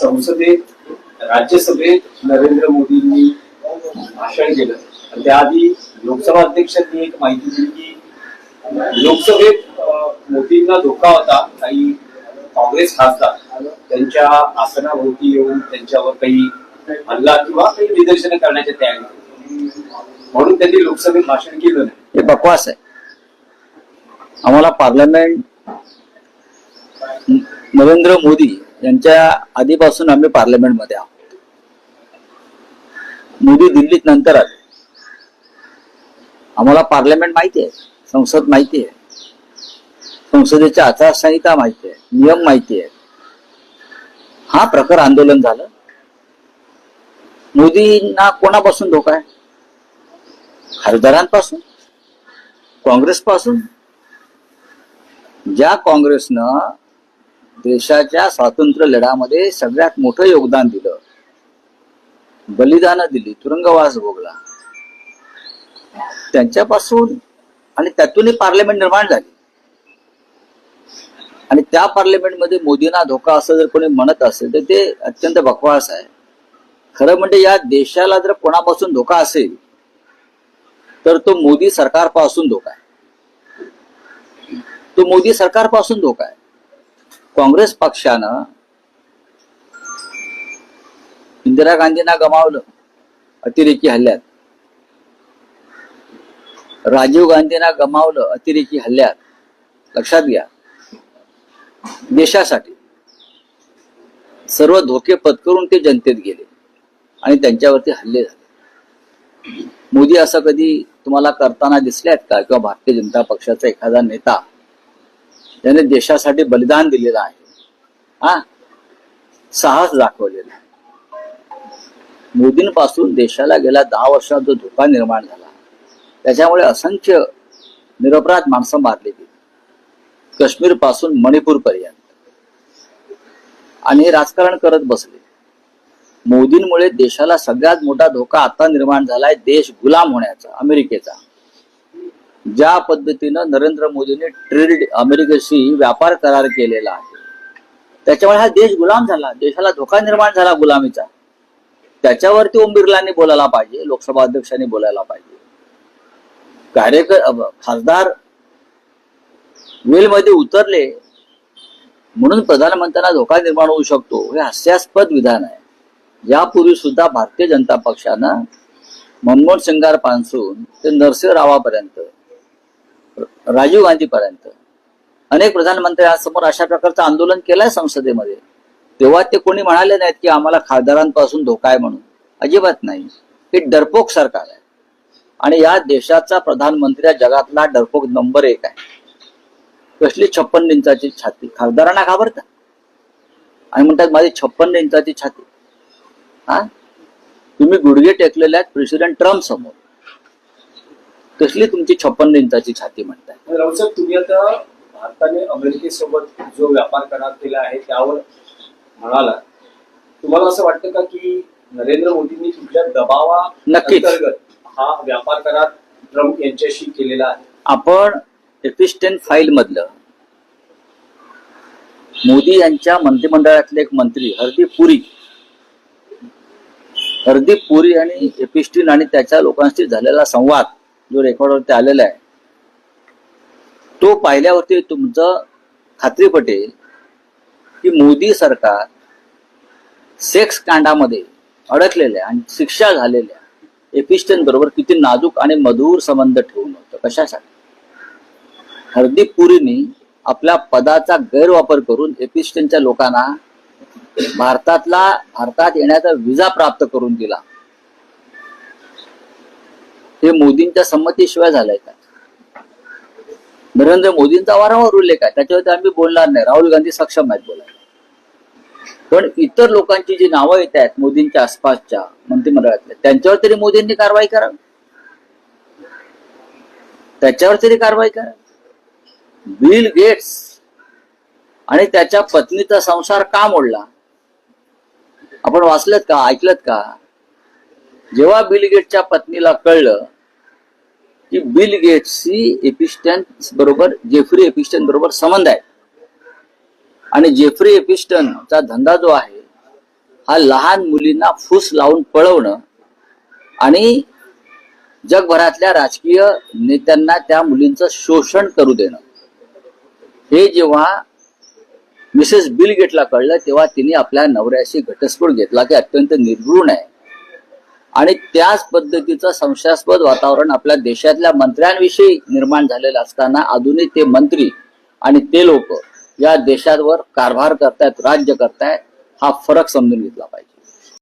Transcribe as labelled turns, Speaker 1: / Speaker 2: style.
Speaker 1: संसदेत राज्यसभेत नरेंद्र मोदींनी भाषण केलं. आणि त्याआधी लोकसभा अध्यक्षांनी एक माहिती दिली की लोकसभेत मोदींना धोका होता. काही काँग्रेस खासदार त्यांच्या आसनाभोवती येऊन त्यांच्यावर काही हल्ला किंवा काही निदर्शनं करण्याच्या तयारी म्हणून त्यांनी लोकसभेत भाषण केलं नाही.
Speaker 2: हे बकवास आहे. आम्हाला पार्लमेंट नरेंद्र मोदी यांच्या आधीपासून आम्ही पार्लमेंटमध्ये आहोत. मोदी दिल्लीत नंतर आले. आम्हाला पार्लमेंट माहिती आहे संसद माहिती आहे. संसदेच्या आचारसंहिता माहिती आहे नियम माहिती आहे. हा प्रकार आंदोलन झालं. मोदींना कोणापासून धोका आहे? खासदारांपासून? काँग्रेसपासून? ज्या काँग्रेसनं देशाच्या स्वातंत्र्य लढ्यामध्ये सगळ्यात मोठं योगदान दिलं. बलिदानं दिली तुरुंगवास भोगला. त्यांच्यापासून आणि त्यातूनही पार्लमेंट निर्माण झाली. आणि त्या पार्लमेंटमध्ये मोदींना धोका असं जर कोणी म्हणत असेल तर ते अत्यंत बकवास आहे. खरं म्हणजे या देशाला जर कोणापासून धोका असेल तर तो मोदी सरकारपासून धोका आहे. तो मोदी सरकारपासून धोका आहे. काँग्रेस पक्षानं इंदिरा गांधींना गमावलं अतिरेकी हल्ल्यात. राजीव गांधींना गमावलं अतिरेकी हल्ल्यात. लक्षात घ्या. देशासाठी सर्व धोके पत्करून ते जनतेत गेले आणि त्यांच्यावरती हल्ले झाले. मोदी असं कधी तुम्हाला करताना दिसल्यात का? किंवा भारतीय जनता पक्षाचा एखादा नेता ज्याने देशासाठी बलिदान दिलेलं आहे. हा? साहस दाखवलेला आहे. मोदींपासून देशाला गेल्या दहा वर्षात जो धोका निर्माण झाला. त्याच्यामुळे असंख्य निरपराध माणसं मारली गेली. काश्मीरपासून मणिपूर पर्यंत. आणि हे राजकारण करत बसले. मोदींमुळे देशाला सगळ्यात मोठा धोका आता निर्माण झालाय देश गुलाम होण्याचा अमेरिकेचा. ज्या पद्धतीनं नरेंद्र मोदींनी ट्रेड अमेरिकेशी व्यापार करार केलेला आहे. त्याच्यामुळे हा देश गुलाम झाला. देशाला धोका निर्माण झाला गुलामीचा. त्याच्यावरती ओम बिर्लांनी बोलायला पाहिजे लोकसभा अध्यक्षांनी बोलायला पाहिजे. कार्यकर खासदार वेलमध्ये उतरले म्हणून प्रधानमंत्र्यांना धोका निर्माण होऊ शकतो हे हास्यास्पद विधान आहे. यापूर्वी सुद्धा भारतीय जनता पक्षानं मनमोहन सिंगारपासून ते नरसिंह रावापर्यंत राजीव गांधीपर्यंत. अनेक प्रधानमंत्र्यांसमोर अशा प्रकारचं आंदोलन केलंय संसदेमध्ये. तेव्हा ते कोणी म्हणाले नाहीत की आम्हाला खासदारांपासून धोका आहे म्हणून. अजिबात नाही. हे डरपोक सरकार आहे. आणि या देशाचा प्रधानमंत्री या जगातला डरपोक नंबर एक आहे. कसली छप्पन इंचाची छाती? खासदारांना घाबरतात आणि म्हणतात माझी छप्पन इंचाची छाती. हा? तुम्ही गुडघे टेकलेले आहेत प्रेसिडेंट ट्रम्प समोर. कसली तुमची छप्पन्न इंचाची छाती म्हणताय?
Speaker 1: राऊत साहेब तुम्ही आता भारताने अमेरिकेसोबत जो व्यापार करार केला आहे त्यावर म्हणाला. तुम्हाला असं वाटतं का की नरेंद्र मोदींनी कुठल्या दबावा
Speaker 2: नक्कीच.
Speaker 1: हा व्यापार करार ट्रम्प यांच्याशी केलेला आहे?
Speaker 2: आपण एपिस्टेन फाईल मधलं मोदी यांच्या मंत्रिमंडळातले एक मंत्री हरदीप पुरी. हरदीप पुरी आणि एपिस्टिन आणि त्याच्या लोकांशी झालेला संवाद जो रेकॉर्डवरती आलेला आहे तो पाहिल्यावरती तुमचं खात्री पटेल की मोदी सरकार सेक्स कांडामध्ये अडकलेल्या आणि शिक्षा झालेल्या एपिस्टन बरोबर किती नाजूक आणि मधुर संबंध ठेवून होतं. कशासाठी? हरदीप पुरीनी आपल्या पदाचा गैरवापर करून एपिस्टनच्या लोकांना भारतातला भारतात येण्याचा विजा प्राप्त करून दिला. हे मोदींच्या संमतीशिवाय झालंय का? नरेंद्र मोदींचा वारंवार उल्लेख आहे. त्याच्यावरती आम्ही बोलणार नाही. राहुल गांधी सक्षम आहेत बोलायला. पण इतर लोकांची जी नावं येत आहेत मोदींच्या आसपासच्या मंत्रिमंडळातल्या त्यांच्यावर तरी मोदींनी कारवाई करावी? त्याच्यावर तरी कारवाई करा बिल गेट्स आणि त्याच्या पत्नीचा संसार का मोडला? आपण वाचलत का ऐकलत का? जेव्हा बिल गेटच्या पत्नीला कळलं की बिल गेट्सची एपिस्टन बरोबर जेफ्री एपिस्टन बरोबर संबंध आहे. आणि जेफ्री एपिस्टनचा धंदा जो आहे हा लहान मुलींना फूस लावून पळवणं आणि जगभरातल्या राजकीय नेत्यांना त्या मुलींचं शोषण करू देणं. हे जेव्हा मिसेस बिल गेटला कळलं तेव्हा तिने आपल्या नवऱ्याशी घटस्फोट घेतला की अत्यंत निर्घृण आहे. आणि त्याच पद्धतीचं संशयास्पद वातावरण आपल्या देशातल्या मंत्र्यांविषयी निर्माण झालेलं असताना अजूनही ते मंत्री आणि ते लोक या देशावर कारभार करतायत राज्य करतायत हा फरक समजून घेतला पाहिजे.